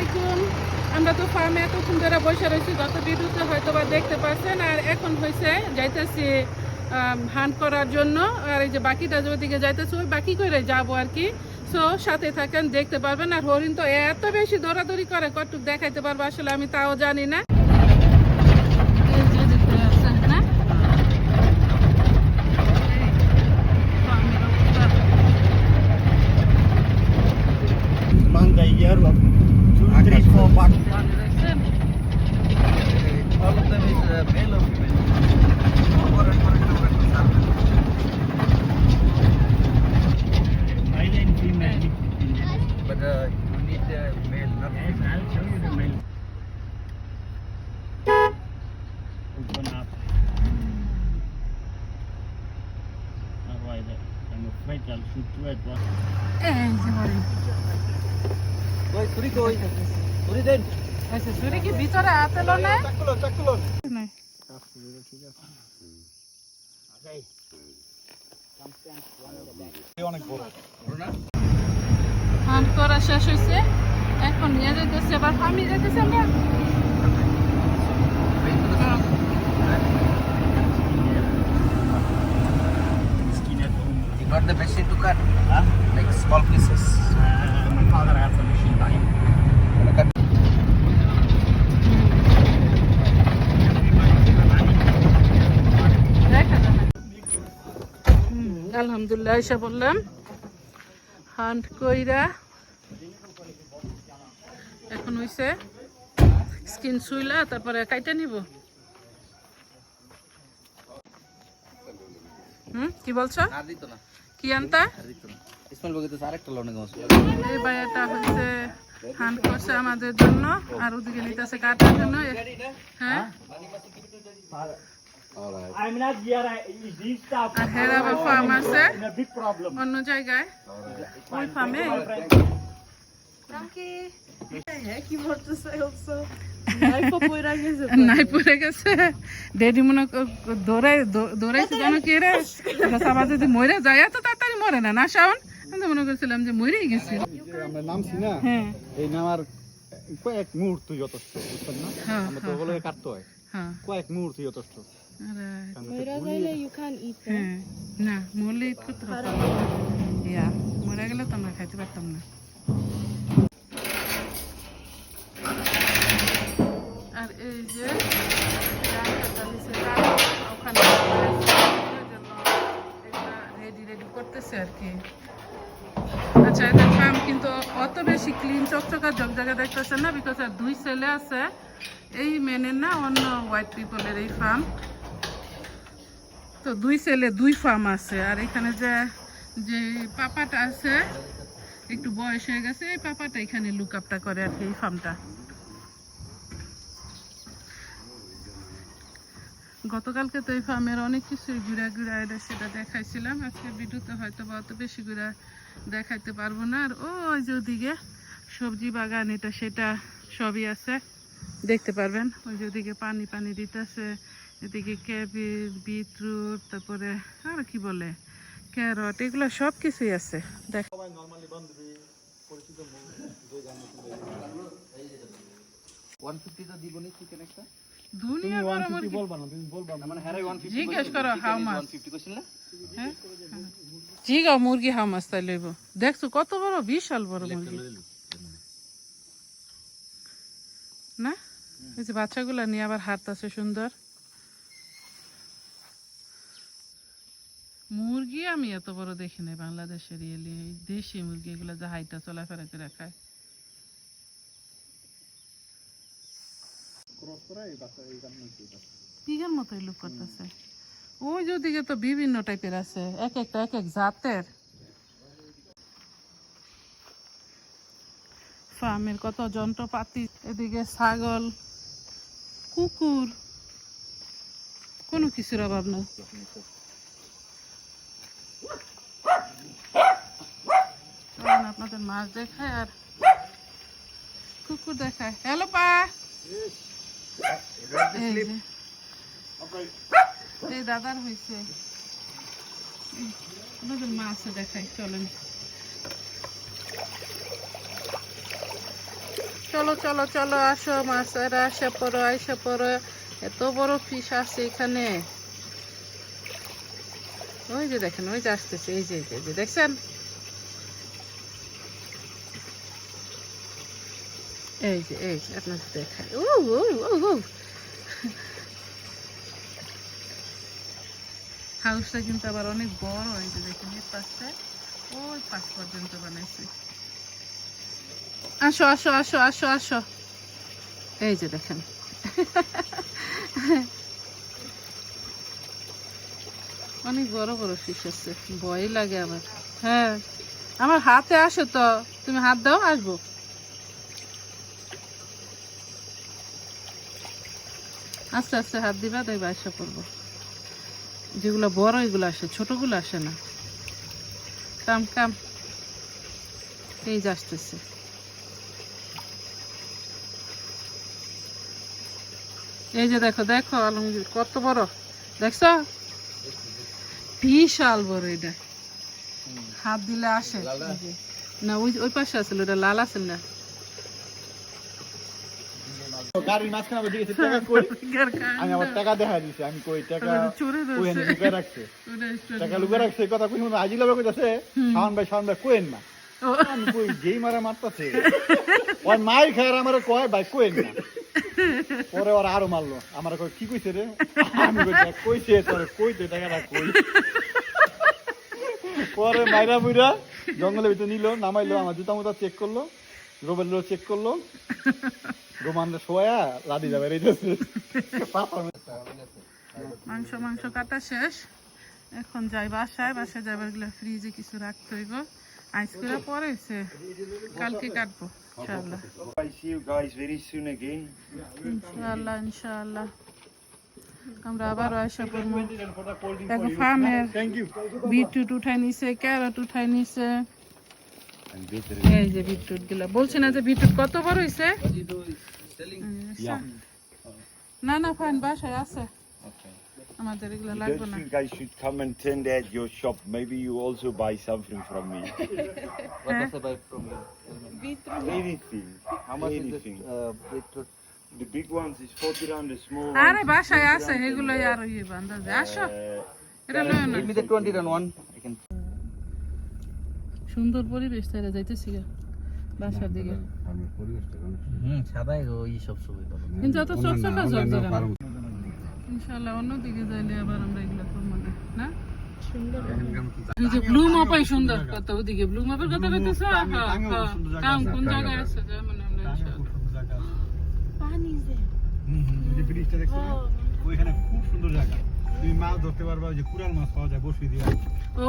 আলাইকুম। আমরা তো ফার্মে এতক্ষণ ধরে বসে রয়েছি গত বিদ্যুতে হয়তো বা দেখতে পাচ্ছেন আর এখন হয়েছে, যাইতেছি হান করার জন্য। আর এই যে বাকিটা যেদিকে যাইতেছে, ওই বাকি করে যাব আর কি। সো সাথে থাকেন, দেখতে পারবেন। আর হরিণ তো এত বেশি দৌড়াদৌড়ি করে কটুক দেখাইতে পারব আসলে আমি তাও জানি না। Suri den. আচ্ছা, ছুরি কি ভিতরে হাতে না? করা শেষ হয়েছে এখন নিয়ে যাইতেছে আবার ফার্মে যাইতেছে আমরা Got the machine to cut? Huh? Like small pieces? Uh, my father has a machine যাবে। হুম, আলহামদুলিল্লাহ এসে বললাম হান্ট কইরা এখন হইছে স্কিন শুইলা তারপরে কাইটা নিব হুম কি বলছো আর দিত না কি আনতা? ইসমাইল বগে তো আরেকটা লোনে গেছে। এই বাইয়াটা হচ্ছে হান্ট করছে আমাদের জন্য আর ওদিকে নিতেছে কাটার জন্য। হ্যাঁ? আর হের আবার ফার্ম আছে. অন্য জায়গায়। ওই ফার্মে নাই পড়ে গেছে ডেডি মনে দৌ- দৌড়াইছে যেন কি রে? সবার যদি মরে যায় এত তাড়াতাড়ি মরে না না শাওন? আমি মনে করছিলাম যে মরেই গেছে। আমরা নামছি না। হ্যাঁ। এই নামার কয়েক মুহূর্ত যথেষ্ট বুঝছেন না? হ্যাঁ আমরা তো ওগুলো কাটতে হয়। হ্যাঁ। কয়েক মুহূর্ত যথেষ্ট। হ্যাঁ। না মরলে করতে পারতাম ইয়া মরে গেলে তো আমরা খাইতে পারতাম না। আর এই যে ওখানে রেডি রেডি করতেছে আর কি। আচ্ছা এটা ফার্ম কিন্তু বেশি ক্লিন চকচকা দেখতেছে না? বিকজ আর দুই আছে, এই মেনের না অন্য পিপলের এই ফার্ম তো দুই দুই ফার্ম আছে। আর এখানে যে যে পাপাটা আছে, একটু বয়স হয়ে গেছে, এই পাপাটা এখানে লুক আপটা করে আর কি এই ফার্মটা গতকালকে তো এই ফার্মের অনেক কিছুই ঘুরা ঘুরা এটা সেটা দেখাইছিলাম আজকে ভিডিওতে হয়তো বা অত বেশি ঘুরা দেখাইতে পারব না আর ওই যে ওদিকে সবজি বাগান এটা সেটা সবই আছে দেখতে পারবেন ওই যে ওদিকে পানি পানি দিতেছে এদিকে ক্যাবেজ বিটরুট তারপরে আর কি বলে ক্যারট এগুলো সব কিছুই আছে দেখ ওয়ান ফিফটি তো দিব নি চিকেন একটা দুনিয়া বড় মুরগি বলবা না তুমি বলবা না। মানে হ্যাঁ ওয়ান ফিফটি জিজ্ঞেস করো হাউ মাছ ওয়ান ফিফটি না হ্যাঁ? জিগাও মুরগি হাউ মাছ তাই লইব। দেখছ কত বড় বিশাল বড় মুরগি। না? এই যে বাচ্চাগুলা নিয়ে আবার হাত আছে সুন্দর। মুরগি আমি এত বড় দেখি নাই বাংলাদেশের রিয়েলি দেশি মুরগি এগুলো যে হাইটা চলাফেরা করে খায়। পিগের মতোই লুক করতেছে। ওই যে ওদিকে তো বিভিন্ন টাইপের আছে। এক একটা, এক এক জাতের। ফার্মের কত যন্ত্রপাতি, এদিকে ছাগল, কুকুর, কোনো কিছুর অভাব নেই। আপনাদের মাছ দেখায় আর কুকুর দেখায়। হ্যালো, পা! দাদার হয়েছে আপনাদের মাছ দেখাই চলেন। চলো চলো চলো আসো মাছেরা আসে পড়ো আসে পড়ো। এত বড় ফিশ আছে এখানে। ওই যে দেখেন ওই যে আসতেছে এই যে এই যে, এই যে দেখছেন? এই যে এই যে আপনার দেখায় ও ও ও ও হাউসটা কিন্তু আবার অনেক বড় যে দেখেন, এই পাশটা, ওই পাশ পর্যন্ত বানাইছে। আসো আসো আসো আসো আসো। এই যে দেখেন। অনেক বড় বড় ফিশ আছে। ভয় লাগে আমার হ্যাঁ। আমার হাতে আসো তো। তুমি হাত দাও, আসব। আস্তে আস্তে হাত দিবা তাই বাসা পড়ব। যেগুলো বড় এগুলো আসে ছোটগুলো আসে না। কাম কাম। এই যে আসতেছে। এই যে দেখো দেখো আলমগীর কত বড়। দেখছ? বিশাল বড় এটা। হাত দিলে আসে। না ওই ওই পাশে আছিল ওটা লাল আছে না? গাড়ির মাঝখানে টাকা কই? আমি আবার টাকা দেখা দিছি আমি কই টাকা চোরে কই লুকিয়ে রাখছে। টাকা লুকিয়ে রাখছে কথা কই আজিলা কইতাছে শাওন ভাই শাওন ভাই কোয়েন না। আমি কই যেই মারা মারতাছে। খায় আমার কয় ভাই কোয়েন না। পরে ওরা আরও মারলো। আমার কই কি কইছে রে? আমি কই কইছে তোর কইতে টাকাটা কই? পরে মাইরা মুইরা জঙ্গলের ভিতরে নিল নামাইলো আমার জুতা মুতা চেক করল রোবেল চেক করল। রোমানরা শোয়া লাদি যাবে মাংস মাংস কাটা শেষ। এখন যাই বাসায় বাসায় যাবার গেলে ফ্রিজে কিছু রাখতে হইব। আইস করে পরেছে কালকে কাটবো ইনশাআল্লাহ. ইনশাআল্লাহ ইনশাআল্লাহ। আমরা আবার আসা করব দেখো ফার্মের বিটরুট উঠাই নিছে ক্যারট উঠাই নিছে. এই যে বিটরুট গুলা বলছি না যে বিটরুট কত বড় হইছে না না ফাইন বাসায় আছে Okay. আমাদের এগুলো You লাগবে don't না think I should come and tend at your shop? Maybe you also buy something from me. What was the buy from you? Anything. How much is Anything. this uh, beetroot? The big ones is 40 rand, the small আরে ones. বাসায় আছে এগুলো আর ইয়ে বান্ধব আসো Uh, এটা লয় না Give me the 20 rand one. I can. সুন্দর পরিবেশ তারা যাইতেছি গা, বাসার দিকে। হুম সাদাই ওই সব ছবি কিন্তু চকচকা ঝকঝকা ইনশাআল্লাহ অন্য দিকে যাইলে আবার আমরা এগুলো করব না না? এই যে ব্লু মাপাই সুন্দর কত ওদিকে ব্লু মাপের কথা কইতেছ? হ্যাঁ হ্যাঁ। কাম কোন জায়গায় আছে। যেমন আমরা ইনশাআল্লাহ। ব্রিজটা দেখছ? ওইখানে খুব সুন্দর জায়গা। তুমি মাছ ধরতে পারবা ওই যে কুরাল মাছ পাওয়া যায় বসি দিয়ে।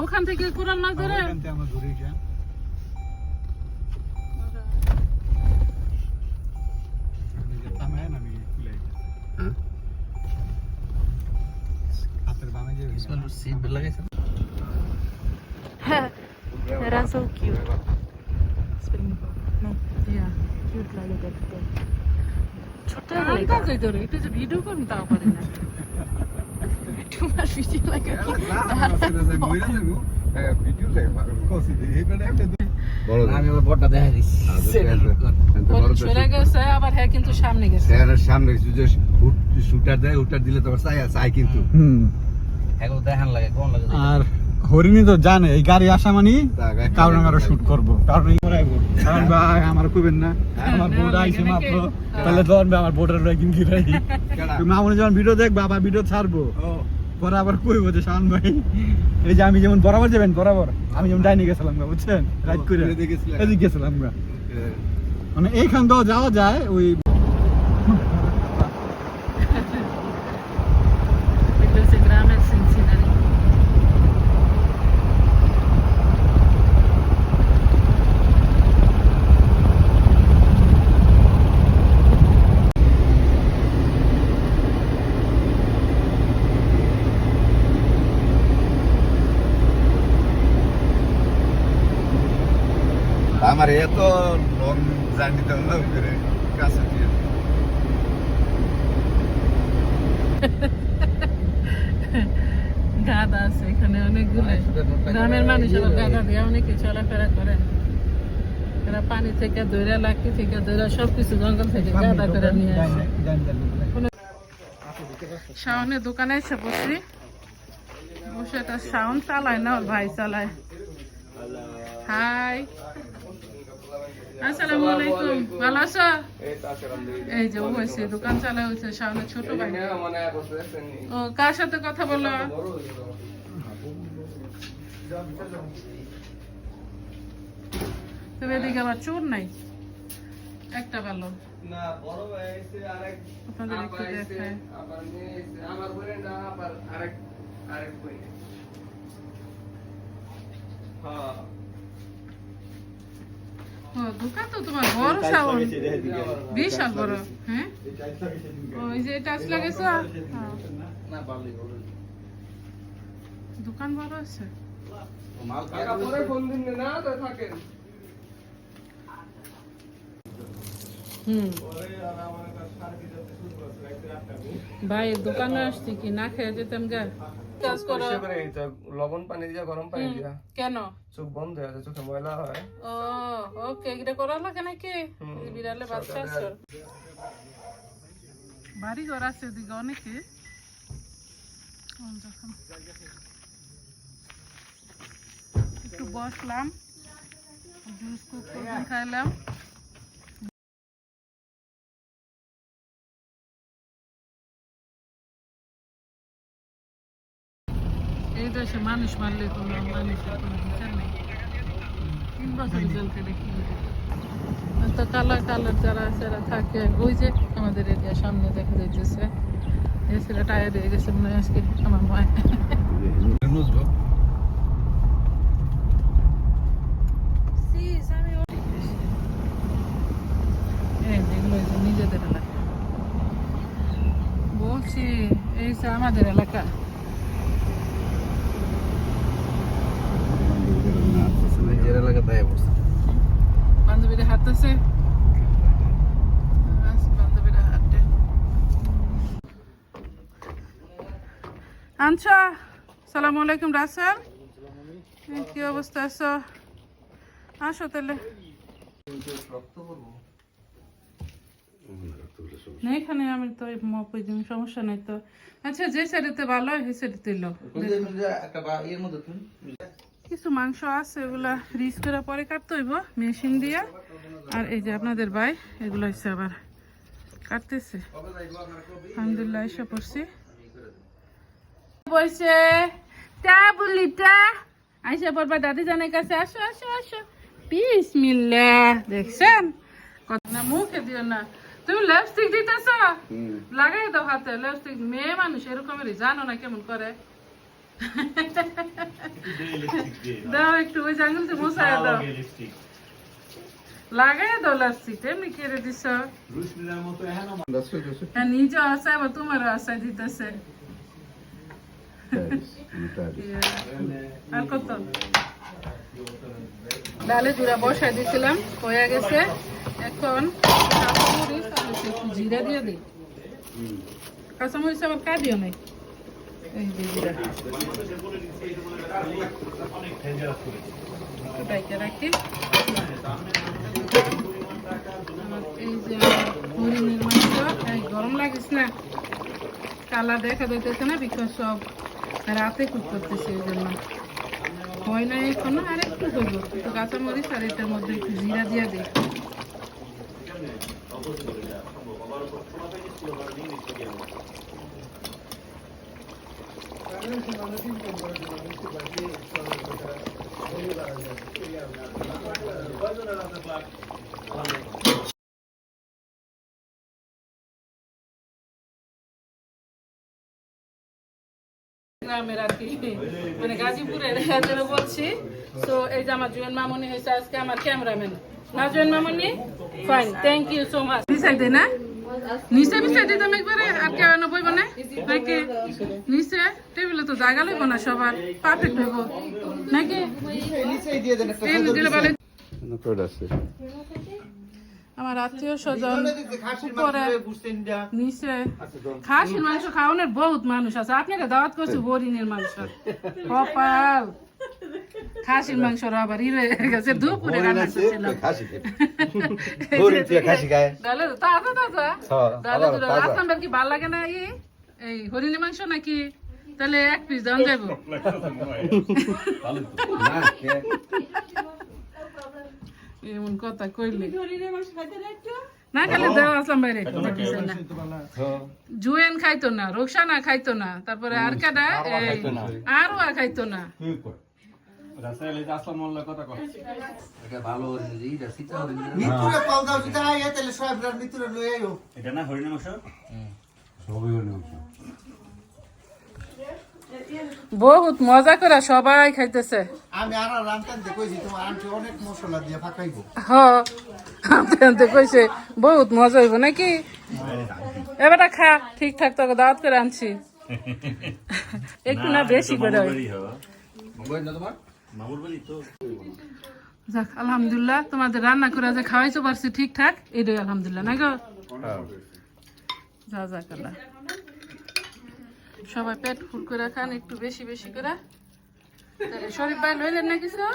ওখান থেকে কোরাল মাছ ধরে? ওইখান থেকে আমরা ধরি যা They're so cute. ইয়া ছোট কাজ এটা যে ভিডিও করুন তাও পারি না। Too much video like a আমি ওই বড়টা দেখা সরে গেছে আবার হ্যাঁ কিন্তু সামনে গেছে। সামনে যে শুটার দেয় উটার দিলে তোমার চাই চাই কিন্তু। এখন দেখান লাগে কোন লাগে আর হরিণী তো জানে এই গাড়ি আসা মানে কারণ কারও শুট করব। কারণ কারণ ভাই আমার কইবেন না আমার বোর্ড লাগে আইছে মাত্র। হ্যাঁ। তাহলে ধরন ভাই আমার বোর্ডের একদিন কি রাই। তুমি যখন ভিডিও দেখবা আবার ভিডিও ছাড়বো। পরে আবার কইবো যে শান ভাই এই যে আমি যেমন বরাবর যাবেন বরাবর আমি যেমন ডাইনি গেছিলাম গা, বুঝছেন? রাইট করে এদিকে এদিকে গেছিলাম গা। মানে এইখান তো যাওয়া যায় ওই এটা হচ্ছে গ্রামের সিনসিনারি আমার এত লং জার্নি তো না করে কাছে দিয়ে গাদা আছে এখানে অনেকগুলো। গ্রামের মানুষ আবার গাদা দিয়ে অনেকে চলাফেরা করে। এরা পানি থেকে ধরে লাকি থেকে ধরে সবকিছু জঙ্গল থেকে গাদা করে নিয়ে আসে। শাওনের দোকানে এসে বসি। বসে এটা শাওন চালায় না ওর ভাই চালায়। হাই। আসসালামু আলাইকুম। ভালো আছো? এই যে দোকান হয়েছে শাওনের ছোট ভাই। ও কার সাথে কথা বলো? তবে এদিকে আবার চোর নাই? একটা ভালো। আপনাদের একটু দেখায়। ও দোকান তো তোমার বড় শাওন। বিশাল বড় হ্যাঁ? ওই যে টাচ লাগাইছো? হ্যাঁ। দোকান বড় আছে? হুম। ভাই দোকানে আসছি কি? না খেয়ে যেতাম গা। কাজ করো। লবণ পানি দিয়া গরম পানি দিয়া। কেন? চোখ বন্ধ হয়ে আছে চোখে ময়লা হয়। ও ওকে এটা করা লাগে নাকি? বিড়ালে বাচ্চা আছে বাড়ি ঘর আছে ওদিকে অনেকে। একটু বসলাম জুস কুক খাইলাম। এই দেশে মানুষ মারলে কোনো মানুষের কোনো বিচার নেই। তিন বছর জেল কেটে তো কালার কালার যারা আছে থাকে। ওই যে আমাদের এরিয়ার সামনে দেখা যাইতেছে। ছেলে টায়ার হয়ে গেছে, মনে হয় আজকে আমার মায় নিজেদের এলাকা। বলছি, এই আমাদের এলাকা। নিজের এলাকা তাই অবস্থা। বান্ধবীরা হাঁটতেছে। আনছা? সালাম আলাইকুম রাসেল। কি অবস্থা আছো? আসো তাহলে। না এখানে আমি তো মপই দিন সমস্যা নাই তো। আচ্ছা যে সাইডেতে ভালো হয় সেই সাইডেতে লো। কিছু মাংস আছে এগুলা রিস করে পরে কাটতে হইব মেশিন দিয়ে। আর এই যে আপনাদের ভাই এগুলো হচ্ছে আবার কাটতেছে। আলহামদুলিল্লাহ এসে পড়ছি। বলছে তা বললি তা আইসা পড়বা দাদি জানের কাছে আসো আসো আসো। পিস মিল্লা দেখছেন? কত না মুখে দিও না। তুমি লিপস্টিক দিতেছ? লাগাই দাও হাতে লিপস্টিক মেয়ে মানুষ এরকমেরই জানো না কেমন করে। দাও একটু ওই জাঙ্গলতে মশাই দাও। লাগাই দাও লিপস্টিক এমনি কেড়ে দিছ। হ্যাঁ নিজে আশায় বা তোমারও আশায় দিতেছে। আর কত? ডালে জুড়া বসাই দিয়েছিলাম হয়ে গেছে। এখন কাঁচামরিচ আর জিরা দিয়ে দিই। কাঁচামরিচ আবার কাটিও নাই। এই যে জিরা ডাইকে রাখি। যে হরিণের মাংস। এই গরম লাগিস না। কালা দেখা যাইতেছে না, বিকজ সব রাতে কুক করতেছে এই জন্য। হয় না এখনও, আর একটু হইব। একটু কাঁচামরিচ আর এটার মধ্যে একটু জিরা দিয়ে দিই। গ্রামের আর কি মানে গাজীপুরের এদের বলছি। তো এই যে আমার জুয়েন মামনি আমার ক্যামেরাম্যান। না জুয়েন মামনি fine thank you so much না? নিচে নিচে দিতাম একবারে আর কেউ না বইব না। নাকি? নিচে টেবিলে তো জায়গা লইব না সবার পারফেক্ট হইব। নাকি? দিলে ভালো আমার আত্মীয় স্বজন উপরে নিচে। খাসির মাংস খাওয়ানোর বহুত মানুষ আছে। আপনাকে দাওয়াত করছে হরিণের মাংস। কপাল। খাসির মাংস আবার ই রয়ে গেছে দুপুরে রান্না করছিলাম। খাসি হরিণ থেকে খাসি খায়। তাহলে তাজা তাজা। হ্যাঁ, তো তাজা। কি ভালো লাগে না এই? এই হরিণের মাংস নাকি? তাহলে এক পিস দাম যাব না কে- এমন কথা কইলে না খালি দেওয়া আসলাম বাইরে না। জুয়েন খাইতো না রোকসানা খাইতো না তারপরে আর কাটা এই আরও আর খাইতো না। বহুত মজা করে সবাই খাইতেছে। আমি আর রান্তানতে কইছি তোমার আন্টি অনেক মশলা দিয়ে ফাঁকাইবো। হ আনতে আনতে কইছে বহুত মজা হইব নাকি? এবারটা খা ঠিকঠাক তোকে দাওয়াত করে আনছি। একটু না বেশি করে হয়। না তোমার? যাক আলহামদুলিল্লাহ তোমাদের রান্না করে যে খাওয়াইতে পারছি ঠিকঠাক এটাই আলহামদুলিল্লাহ না গো? যা যাক আল্লাহ সবাই পেট ফুল করে খান একটু বেশি বেশি করে। শরীফ ভাই লইলেন না কিছু নে।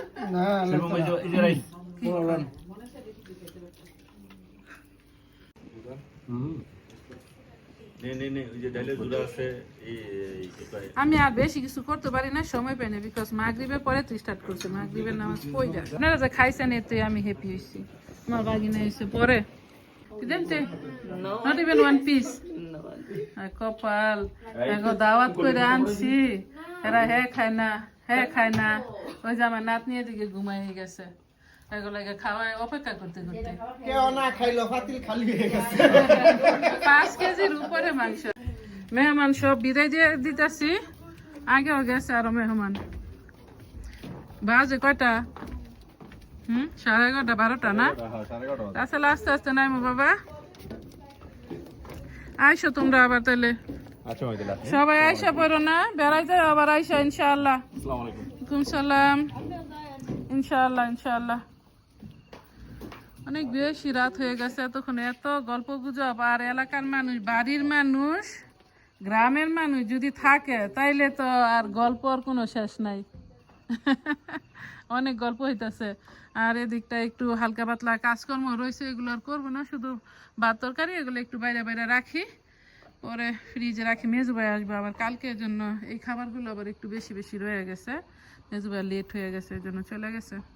আমি আর বেশি কিছু করতে পারি না, সময় পাই না বিকজ মাগরিবের পরে তুই স্টার্ট করছে, মাগরিবের নামাজ যায় আপনারা যে খাইছেন, এতে আমি হ্যাপি হইছি আমার বাগিনা হইছে পরে। নট ইভেন ওয়ান পিস কপাল দাওয়াত করে আনছি। এরা হে খায় না হে খায় না। ওই যে আমার নাতনি এদিকে ঘুমাই গেছে। এগুলোকে খাওয়ায় অপেক্ষা করতে করতে। কেউ না খাইলো ফাতিল খালি হয়ে গেছে। পাঁচ কেজির উপরে মাংস। মেহমান সব বিদায় দিয়ে দিতেছি। আগেও গেছে আরও মেহমান। বাজে কয়টা? হুম সাড়ে এগারোটা বারোটা না? তাছাড়া আস্তে আস্তে নাইমো বাবা। আইসো তোমরা আবার তাহলে আচ্ছা সবাই আইসা পড়ো না বেড়াইতে আবার আইসা ইনশাআল্লাহ। ওয়ালাইকুম সালাম। ইনশাআল্লাহ ইনশাআল্লাহ। অনেক বেশি রাত হয়ে গেছে এতক্ষণ। এত গল্প গুজব, আর এলাকার মানুষ, বাড়ির মানুষ, গ্রামের মানুষ যদি থাকে, তাইলে তো আর গল্পর কোনো শেষ নাই। অনেক গল্প হইতেছে। আর এদিকটা একটু হালকা পাতলা কাজকর্ম রয়েছে, এগুলো আর করব না, শুধু ভাত তরকারি, এগুলো একটু বাইরে বাইরে রাখি। পরে ফ্রিজে রাখি। মেজু ভাই আসবে আবার কালকের জন্য। এই খাবারগুলো আবার একটু বেশি বেশি রয়ে গেছে। মেজু ভাই লেট হয়ে গেছে এই জন্য চলে গেছে।